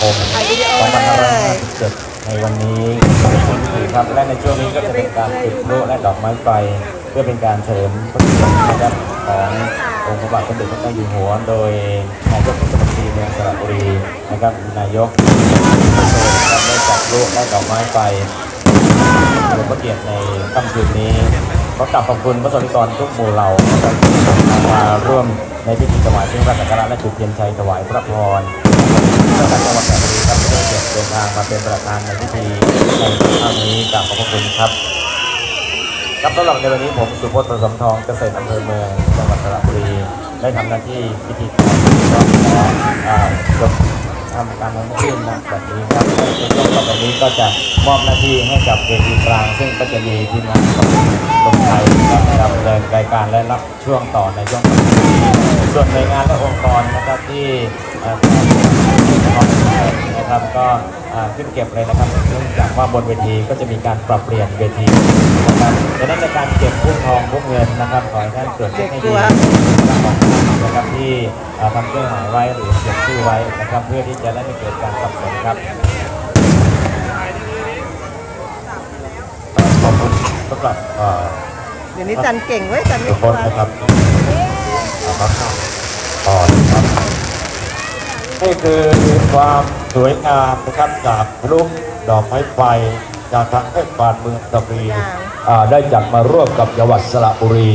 คม2557ในวันนี้เป็นช่วงพิธีครับ และในช่วงนี้ก็จะเป็นการจุดพลุและดอกไม้ไฟ เพื่อเป็นการเฉลิมพระเกียรตินะครับขององค์พระบาทสมเด็จพระเจ้าอยู่หัว โดยนายกเทศมนตรีเมืองสระบุรีนะครับนายกนะครับได้จัดพลุและดอกไม้ไฟเฉลิมพระเกียรติในค่ำคืนนี้ขอกราบขอบคุณพระสงฆ์นิกรทุกหมู่เหล่าที่มาร่วม ในพิธีถวายเครื่องราชสักการะและจุดเทียนชัยถวายพระพรเจ้าการจังหวัดสระบุรีครับได้เกียรติเดินทางมาเป็นประธานในพิธีในครั้งนี้กราบขอบพระคุณครับครับสำหรับในวันนี้ผมสุพจน์ประสมทองเกษตรอำเภอเมืองจังหวัดสระบุรีได้ทำหน้าที่พิธีกรก็ขออ่ายกทำการนั้นขึ้นนะแบบนี้ครับในช่วงต่อไปนี้ก็จะมอบหน้าที่ให้กับเวทีกลาง ซึ่งก็จะมีทีมงานของลงไทย รายการและรับช่วงต่อในช่วงส่วนหน่วยงานและองค์กรนะครับที่เอ่อนะครับก็ขึ้นเก็บเลยนะครับเนื่องจากว่าบนเวทีก็จะมีการปรับเปลี่ยนเวทีนะครับดังนั้นในการเก็บพวกทองพวกเงินนะครับขอให้ท่านตรวจเช็คให้ดีนะครับที่ทำเครื่องหมายไว้หรือเขียนชื่อไว้นะครับ เพื่อที่จะได้ไม่เกิดการสับสนครับขอบคุณสำหรับ เอ่อเดี๋ยวนี้จันเก่งเว้ยจันไม่ทุกกคลัวนนะครับครับต่อนะครับนี่คือความสวยงามนะครับจากรูปดอกไม้ไฟจากทางเทศบาลเมืองตะบีอ่าได้จัดมาร่วมกับจังหวัดสระบุรี